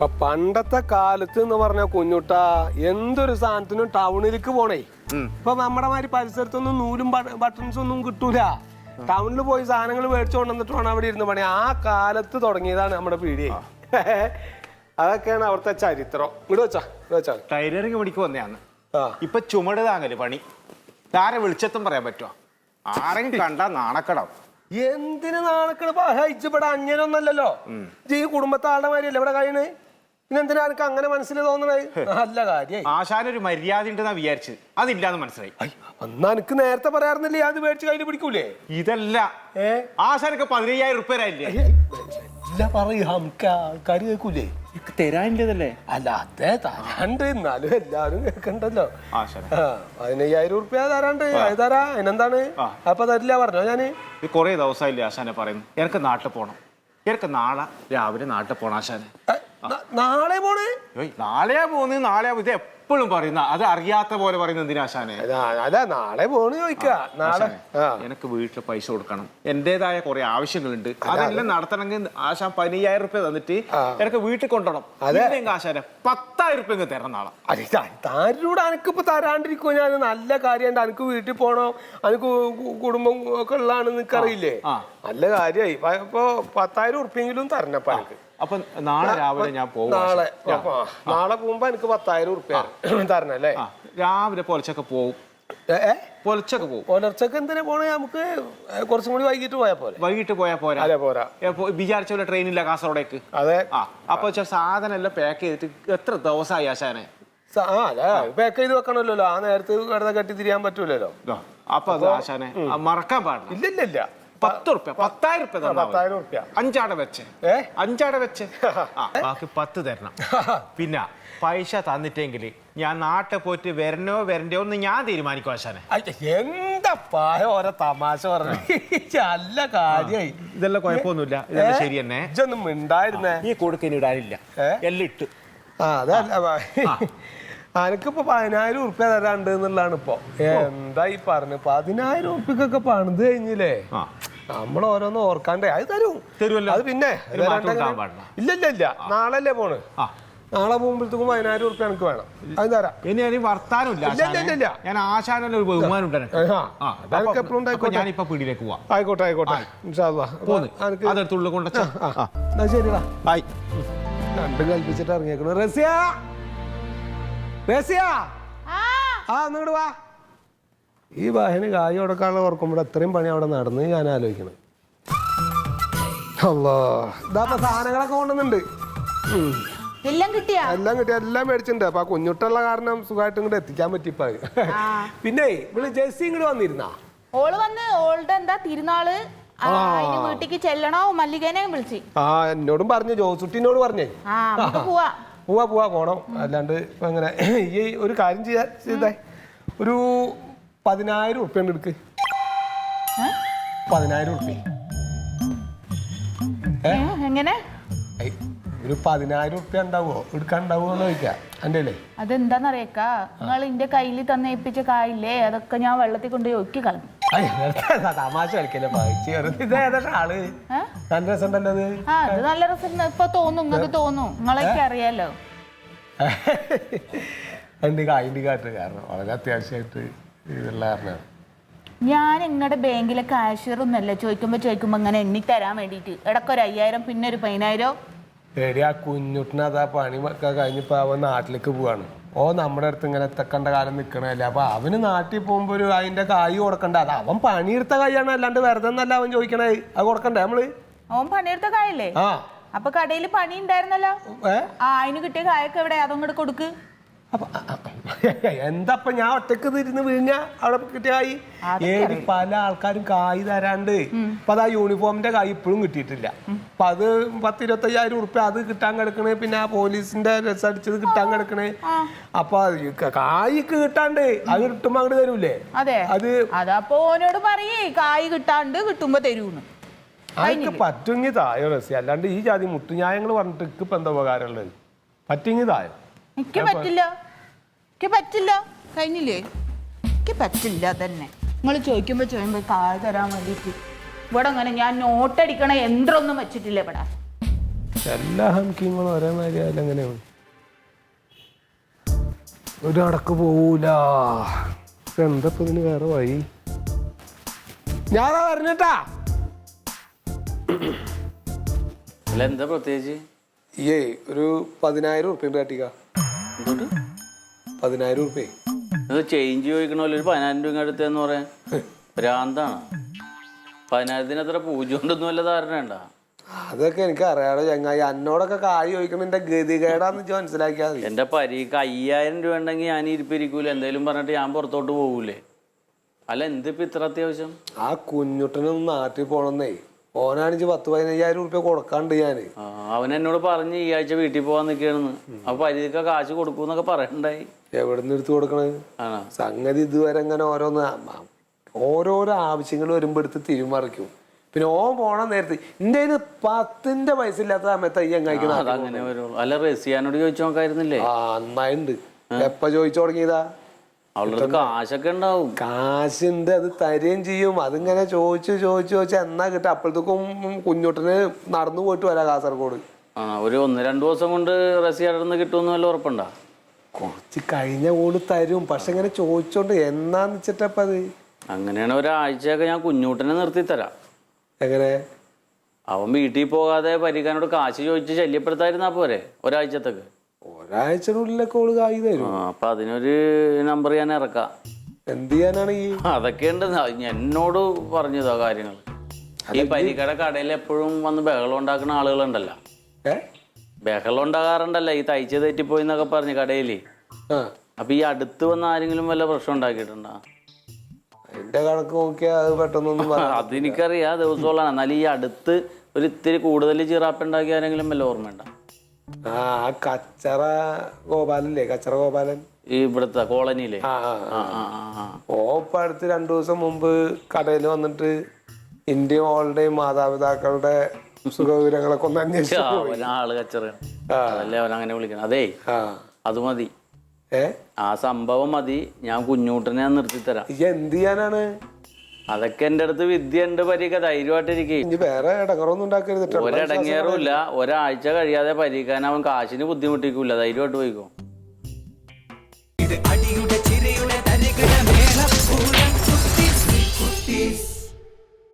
ഇപ്പൊ പണ്ടത്തെ കാലത്ത് എന്ന് പറഞ്ഞ കുഞ്ഞുട്ട എന്തൊരു സാധനത്തിനും ടൗണിലേക്ക് പോണേ. ഇപ്പൊ നമ്മുടെ മാതിരി പരിസരത്തൊന്നും നൂലും ബട്ടൺസ് ഒന്നും കിട്ടൂല. ടൗണിൽ പോയി സാധനങ്ങൾ മേടിച്ചു കൊണ്ടുവന്നിട്ട് വേണം അവിടെ ഇരുന്ന് പണി. ആ കാലത്ത് തുടങ്ങിയതാണ് നമ്മുടെ പീടിയെ അതൊക്കെയാണ് അവിടുത്തെ ചരിത്രം. ഇങ്ങോട്ട് വെച്ചാ വെച്ചാ. ടൈലറിങ് പണിക്ക് വന്നയാന്ന്. ആ. ഇപ്പൊ ചുമട് താങ്ങൽ പണി. ആരെ വിളിച്ചെത്തും പറയാൻ പറ്റുമോ ആരെങ്കിലും കണ്ട നാണക്കടം എന്തിന് നാണക്കട? സഹിച്ചപ്പെടാ അന്യനൊന്നല്ലല്ലോ ഈ കുടുംബത്തെ ആളുടെ മാതിരിയല്ലേ ഇവിടെ കഴിയണേ? പിന്നെ എന്തിനാ എനിക്ക് അങ്ങനെ മനസ്സിൽ തോന്നണേ നല്ല കാര്യായി. ആശാനൊരു മര്യാദ ഉണ്ടെന്നാ വിചാരിച്ചത്. അതില്ലാന്ന് മനസ്സിലായി. ഐ, എന്നാ എനിക്ക് നേരത്തെ പറയാറുന്നില്ലേ? അത് മേടിച്ച് കയ്യിൽ പിടിക്കൂലേ? ഇതല്ല. ഏ? ആശാനൊക്കെ പതിനയ്യായിരം റുപ്യ തരാനില്ലേ? ഇല്ല പറയൂ. നമുക്ക് ആൾക്കാർ കേൾക്കൂലേ? തരാനില്ലതല്ലേ? അല്ല അതെ തരാണ്ട്. എന്നാലും എല്ലാരും കേൾക്കണ്ടല്ലോ. പതിനയ്യായിരം ഉറുപ്പ്യ തരാണ്ട്. അത് തരാ. അതിനെന്താണ്. അപ്പൊ തരില്ല പറഞ്ഞോ ഞാൻ? കൊറേ ദിവസമായില്ലേ ആശാനെ പറയുന്നു. എനിക്ക് നാട്ടിൽ പോണം. എനിക്ക് നാളെ രാവിലെ നാട്ടിൽ പോണം ആശാനെ. നാളെ പോണേ നാളെയാ പോകുന്നത് നാളെയാ ഇത് എപ്പോഴും പറയുന്ന അത് അറിയാത്ത പോലെ പറയുന്ന എന്തിനാ ആശാനെ? അല്ല നാളെ പോണ് ചോദിക്ക. നാളെ എനിക്ക് വീട്ടിൽ പൈസ കൊടുക്കണം. എന്റേതായ കുറെ ആവശ്യങ്ങളുണ്ട്. അതെല്ലാം നടത്തണമെങ്കിൽ ആശാൻ പതിനയ്യായിരം റുപ്യ തന്നിട്ട് എനിക്ക് വീട്ടിൽ കൊണ്ടുപോകണം അതെ. ഇല്ലെങ്കിൽ ആശാനെ പത്തായിരം റുപ്യ തരണം നാളെ. താരൂടെ അനക്കിപ്പോ തരാണ്ടിരിക്കുമോ ഞാൻ നല്ല കാര്യം അനക്ക് വീട്ടിൽ പോണോ? അനക്ക് കുടുംബം ഒക്കെ ഉള്ളതാണെന്ന് നിനക്കറിയില്ലേ ആ. നല്ല കാര്യമായി ഇപ്പൊ പത്തായിരം ഉറുപ്പ്യെങ്കിലും തരണപ്പ എനിക്ക് അപ്പൊ നാളെ രാവിലെ ഞാൻ പോകും നാളെ നാളെ പോകുമ്പോ എനിക്ക് പത്തായിരം ഉറുപ്പ്യ തരണല്ലേ രാവിലെ പൊലച്ചൊക്കെ പോകും പൊലച്ചൊക്കെ പോകും പുലർച്ചക്ക് എന്തിനാ പോണേ? നമുക്ക് കുറച്ചും കൂടി വൈകിട്ട് പോയാ പോലെ വൈകിട്ട് പോയാ പോരാ. അതെ പോരാ. എപ്പോ വിചാരിച്ച പോലെ ട്രെയിനില്ല കാസർഗോഡേക്ക്. അതെ. ആ അപ്പൊ സാധനം എല്ലാം പാക്ക് ചെയ്തിട്ട് എത്ര ദിവസമായി ആശാനെ? പാക്ക് ചെയ്ത് വെക്കണമല്ലോ. ആ നേരത്തെ കിടന്ന കെട്ടി തിരിയാൻ പറ്റൂലല്ലോ. അപ്പൊ അത് ആശാനെ. മറക്കാൻ പാടില്ല. ഇല്ല ഇല്ല പത്ത് റുപ്യ പത്തായിരം റുപ്യ. പത്തായിരം ഉറുപ്പ്യ അഞ്ചാടെ വെച്ച്. ഏ? അഞ്ചാടെ വെച്ച്. ബാക്കി പത്ത് തരണം. പിന്നെ പൈസ തന്നിട്ടെങ്കിൽ ഞാൻ നാട്ടെ പോയിട്ട് വരണോ വരണ്ടോ എന്ന് ഞാൻ തീരുമാനിക്കും ആശാനെ. എന്താ പായ ഓരോ തമാശ പറഞ്ഞു? നല്ല കാര്യായി. ഇതെല്ലാം കുഴപ്പമൊന്നുമില്ല. ഇതെല്ലാം ശരി തന്നെ ഇതൊന്നും ഉണ്ടായിരുന്നേ ഈ കൊടുക്കന് ഇടാനില്ല? എല്ലാം ഇട്ട്. ആ അതല്ല അനക്കിപ്പോ പതിനായിരം ഉറുപ്പ്യ തരാണ്ട് എന്നുള്ളതാണ് ഇപ്പൊ എന്താ ഈ പറഞ്ഞു? പതിനായിരം ഉറുപ്പിക്കൊക്കെ പണിത് കഴിഞ്ഞില്ലേ? നമ്മൾ ഓരോന്ന് ഓർക്കാണ്ടേ. അത് തരും. തരുമല്ലോ. അത് പിന്നെ. ഇല്ല ഇല്ല ഇല്ല. നാളെ പോണ്. ആ. നാളെ പോകുമ്പോഴത്തേക്കും പതിനായിരം ഉറുപ്പ്യ എനിക്ക് വേണം. അത് തരാം. ഇനി അതിന് വർത്താനില്ല. ഞാൻ ആശാനല്ല ഒരു ബഹുമാനം പീടിയിലേക്ക് പോവാം. ആയിക്കോട്ടെ ആയിക്കോട്ടെ. അല്ലാ. എന്നാ ശരിടാ രണ്ടും കൽപ്പിച്ചിട്ട് ഇറങ്ങിയേക്കണു. റസിയ! റസിയ ആ ഒന്നുകൂടെ വാ. ഈ വാഹന കായ് കൊടുക്കാനുള്ള ഓർക്കുമ്പോൾ അത്രയും പണി അവിടെ നടന്ന് ഞാൻ ആലോചിക്കണം. അല്ലോ ഇതാ ഇപ്പൊ സാധനങ്ങളൊക്കെ കൊണ്ടുവന്നുണ്ട് എല്ലാം കിട്ടിയാ? എല്ലാം കിട്ടിയ എല്ലാം മേടിച്ചിട്ടുണ്ട്. അപ്പൊ ആ കുഞ്ഞുട്ടുള്ള കാരണം സുഖമായിട്ട് ഇങ്ങോട്ട് എത്തിക്കാൻ പറ്റിപ്പോ. പിന്നെ ഇവിടെ ജെസ്സി ഇങ്ങോട്ട് വന്നിരുന്നാ? ഓൾ വന്ന് ഓളുടെ എന്താ തിരുനാൾ? വീട്ടിക്ക് ചെല്ലണോ? മല്ലികേനെ വിളിച്ച്. ആ എന്നോടും പറഞ്ഞു ജോസുട്ടിനോട് പറഞ്ഞേ. പോവാ. പോവാ പോവാ പോണം. അല്ലാണ്ട് ഇപ്പൊ എങ്ങനെ ഈ ഒരു കാര്യം ചെയ്യാ ചെയ്തേ. ഒരു പതിനായിരം ഉറുപ്പ്യ ഉണ്ട് എടുക്ക്? പതിനായിരം ഉറുപ്പ്യ എങ്ങനെ? ഒരു പതിനായിരം ഉറുപ്പ്യ ഉണ്ടാവോ? എടുക്കാൻ ഉണ്ടാവുമോ എന്ന് ചോദിക്കാം. എന്റെ അല്ലേ അതെന്താന്നറിയക്കാ? നിങ്ങൾ എന്റെ കയ്യിൽ തന്നെ ഏൽപ്പിച്ച കായില്ലേ? അതൊക്കെ ഞാൻ വെള്ളത്തിൽ കൊണ്ട് ഒക്കി കളഞ്ഞു. തമാശ കളിക്കല്ലേ? വായിച്ച് വെറുതെ ഇത് ഏതാ ആൾ? നല്ല രസമുണ്ടല്ലോ അത് ആ അത് നല്ല രസം ഇപ്പൊ തോന്നും നിങ്ങൾക്ക് തോന്നും. നിങ്ങളൊക്കെ അറിയാലോ. എന്റെ കായിന്റെ കാട്ട് കാരണം വളരെ അത്യാവശ്യമായിട്ട് ഞാൻ നിങ്ങളുടെ ബാങ്കിലെ കാഷ്യർ ഒന്നല്ല ചോദിക്കുമ്പോ ചോദിക്കുമ്പോ ഇങ്ങനെ എണ്ണി തരാൻ വേണ്ടിട്ട്. ഇടയ്ക്ക് ഒരു അയ്യായിരം പിന്നെ ഒരു പതിനായിരം. എടി ആ കുഞ്ഞുട്ടിന് അതാ പണി ഒക്കെ കഴിഞ്ഞപ്പോ അവൻ നാട്ടിലേക്ക് പോവാണ്. ഓ നമ്മുടെ അടുത്ത് ഇങ്ങനെ എത്തക്കണ്ട കാലം നിക്കണല്ലേ അപ്പൊ അവന് നാട്ടിൽ പോകുമ്പോ ഒരു അതിന്റെ കായ് കൊടുക്കണ്ട. അത് അവൻ പണിയെടുത്ത കായാണ് അല്ലാണ്ട് വെറുതെ ഒന്നല്ല അവൻ ചോദിക്കണേ. അത് കൊടുക്കണ്ടേ നമ്മൾ? അവൻ പണിയെടുത്ത കായല്ലേ? ആ. അപ്പൊ കടയിൽ പണി ഉണ്ടായിരുന്നല്ലോ? ആ അതിന് കിട്ടിയ കായൊക്കെ എവിടെ? അതങ്ങോട്ട് കൊടുക്ക്. അപ്പൊ അ- അ- എന്താ ഞാൻ ഒറ്റയ്ക്ക് തിരുന്ന് വീഞ്ഞ അവിടെ കിട്ടിയായി? ഏത് പല ആൾക്കാരും കായ് തരാണ്ട്. അപ്പൊ അത് ആ യൂണിഫോമിന്റെ കായ് ഇപ്പോഴും കിട്ടിയിട്ടില്ല. അപ്പൊ അത് പത്ത് ഇരുപത്തയ്യായിരം ഉറുപ്പ്യ അത് കിട്ടാൻ കിടക്കണേ പിന്നെ ആ പോലീസിന്റെ രസം അടിച്ചത് കിട്ടാൻ കിടക്കണേ. അപ്പൊ കായ്ക്ക് കിട്ടാണ്ട് അത് കിട്ടുമ്പോ അങ്ങോട്ട് തരൂലേ? അതെ. അത് അതപ്പോ ഓനോട് പറയേ കായ് കിട്ടാണ്ട് കിട്ടുമ്പോ തരൂന്ന്. അതൊക്കെ പറ്റുങ്ങി തായോ റസി. അല്ലാണ്ട് ഈ ജാതി മുത്തുന്യായങ്ങൾ പറഞ്ഞിട്ട് ഇപ്പൊ എന്താ ഉപകാരമുള്ളത് പറ്റുങ്ങി തായോ? എനിക്ക് പറ്റില്ല. എനിക്ക് പറ്റില്ല. കഴിഞ്ഞില്ലേ? എനിക്ക് പറ്റില്ല തന്നെ നിങ്ങൾ ചോദിക്കുമ്പോൾ ചോദിക്കുമ്പോൾ കാൽ തരാൻ വേണ്ടിയിട്ട്. ഇവിടെ അങ്ങനെ ഞാൻ നോട്ടടിക്കണ യന്ത്രമൊന്നും വെച്ചിട്ടില്ല ഇവിടെ. എല്ലാ ഹംകിങ്ങളും ഒരേ മാതിരി ആയാലും എങ്ങനെയാണ് ഒരു അടക്ക് പോവൂല. എന്താ ഇപ്പൊ ഇതിന് വേറെ വഴി? ഞാനാ പറഞ്ഞിട്ടാ അല്ല എന്താ പ്രത്യേകിച്ച്? ഏ ഒരു പതിനായിരം ഉറുപ്പിക കാട്ടിക്ക എന്തുകൊണ്ട് പതിനായിരം ഉറുപ്പ്യ ഇത് ചേഞ്ച് ചോദിക്കണമല്ലോ ഒരു പതിനായിരം രൂപ അടുത്തെന്ന് പറയാൻ. ഭ്രാന്താണ്. പതിനായിരത്തിന് അത്ര പൂജ കൊണ്ടൊന്നും വല്ല ധാരണ ഉണ്ടാ? അതൊക്കെ എനിക്ക് അറിയാടോ ചങ്ങായി. എന്നോടൊക്കെ കാഴി ചോദിക്കണം എന്റെ ഗതികേടാന്ന് വെച്ചാൽ മനസ്സിലാക്കിയാൽ മതി. എന്റെ പരീക്ക് അയ്യായിരം രൂപ ഉണ്ടെങ്കിൽ ഞാൻ ഇരിപ്പിരിക്കൂല. എന്തേലും പറഞ്ഞിട്ട് ഞാൻ പുറത്തോട്ട് പോകൂലേ അല്ല എന്തിപ്പോ ഇത്ര അത്യാവശ്യം? ആ കുഞ്ഞുട്ടനൊന്ന് നാട്ടിൽ പോണെന്നേ. ഓനാണിച്ച് പത്ത് പതിനയ്യായിരം ഉറുപ്പ്യ കൊടുക്കാണ്ട് ഞാൻ. അവൻ എന്നോട് പറഞ്ഞ് ഈ ആഴ്ച വീട്ടിൽ പോവാൻ നിൽക്കുകയാണെന്ന് അപ്പൊ പരീക്ക കാശ് കൊടുക്കൂന്നൊക്കെ പറയണ്ടായി. എവിടുന്ന് എടുത്ത് കൊടുക്കണത്? ആണോ? സംഗതി ഇതുവരെ ഇങ്ങനെ ഓരോന്ന് ഓരോരോ ആവശ്യങ്ങൾ വരുമ്പോ എടുത്ത് തിരുമറിക്കും. പിന്നെ ഓൻ പോണ നേരത്തെ എന്റെ കയ്യിൽ പത്തിന്റെ പൈസ ഇല്ലാത്ത സമയത്ത് അയ്യ അങ്ങനെ അല്ല റസിയാനോട് ചോദിച്ചു നോക്കായിരുന്നില്ലേ? ആ നന്നായിണ്ട്. എപ്പ ചോദിച്ചു തുടങ്ങിയതാ? അവളുടെ കാശൊക്കെ ഉണ്ടാവും. കാശുണ്ട് അത് തരുകയും ചെയ്യും. അതിങ്ങനെ ചോദിച്ചു ചോദിച്ചു ചോദിച്ചു എന്നാ കിട്ടുക? അപ്പോഴത്തേക്കും കുഞ്ഞുട്ടന് നടന്നു പോയിട്ട് വരാം കാസർഗോഡ്. ആ ഒരു ഒന്ന് രണ്ട് ദിവസം കൊണ്ട് റസിയാടന്ന് കിട്ടുമെന്ന് വല്ല ഉറപ്പുണ്ടോ? കുറച്ച് കഴിഞ്ഞ ഓൾ തരും. പക്ഷെ ഇങ്ങനെ ചോദിച്ചോണ്ട് എന്നാന്ന് വെച്ചിട്ടപ്പ അത്? അങ്ങനെയാണ് ഒരാഴ്ചയൊക്കെ ഞാൻ കുഞ്ഞൂട്ടനെ നിർത്തി തരാം എങ്ങനെ? അവൻ വീട്ടിൽ പോകാതെ പരിക്കാനോട് കാശ് ചോദിച്ച് ശല്യപ്പെടുത്താതിരുന്നാ പോരെ? ഒരാഴ്ചത്തേക്ക്. ഒരാഴ്ചയുടെ കോൾ ഓൾ കായ് തരും. അപ്പൊ അതിനൊരു നമ്പർ ഞാൻ ഇറക്കാം. എന്ത് ചെയ്യാനാണ് ഈ അതൊക്കെ ഉണ്ട് എന്നോട് പറഞ്ഞതാ കാര്യങ്ങൾ? ഈ പരിക്കട കടയിൽ എപ്പോഴും വന്ന് ബഹളം ഉണ്ടാക്കുന്ന ആളുകളുണ്ടല്ലോ. ബഹളം ഉണ്ടാകാറുണ്ടല്ലോ ഈ തയ്ച്ച് തെറ്റിപ്പോയി എന്നൊക്കെ പറഞ്ഞു കടയിൽ അപ്പൊ ഈ അടുത്ത് വന്ന ആരെങ്കിലും വല്ല പ്രശ്നം ഉണ്ടാക്കിയിട്ടുണ്ടോ? എന്റെ കണക്ക് നോക്കിയാൽ അത് പെട്ടെന്നൊന്നും അതെനിക്കറിയാം ദിവസമുള്ളതാണ് എന്നാലും ഈ അടുത്ത് ഒരു ഇത്തിരി കൂടുതൽ ചിറാപ്പ് ഉണ്ടാക്കിയ ആരെങ്കിലും വല്ല ഓർമ്മയുണ്ടോ? ആ ആ കച്ചറ ഗോപാലല്ലേ കച്ചറ ഗോപാലൻ? ഈ ഇവിടുത്തെ കോളനിയിലെ? ആ ആ ആ. ആ ആ ആ ഓ അടുത്ത് രണ്ടു ദിവസം മുമ്പ് കടയിൽ വന്നിട്ട് ഇന്ത്യയും ഓളുടെയും മാതാപിതാക്കളുടെ സുഖവിവരങ്ങളൊക്കെ ഒന്ന് അന്വേഷിച്ചു അവൻ ആൾ കച്ചറയാണ്. ആ. അതല്ലേ അവൻ അങ്ങനെ വിളിക്കണം. അതേ ആ. അത് മതി. ഏ? ആ സംഭവം മതി. ഞാൻ കുഞ്ഞൂട്ടനെ ഞാൻ നിർത്തി തരാം ഈ എന്ത് ചെയ്യാനാണ്? അതൊക്കെ എന്റെ അടുത്ത് വിദ്യ ഉണ്ട് പരീക്ക ധൈര്യമായിട്ടിരിക്കും ഇനി വേറെ ഇടങ്ങറൊന്നും ഉണ്ടാക്കരുത്. ഒരാഴ്ച കഴിയാതെ പരീക്കാൻ അവൻ കാശിന് ബുദ്ധിമുട്ടിക്കൂല. ധൈര്യമായിട്ട് പോയിക്കോ. അടിയുടെ ചിരയുടെ തരികിട പൂരം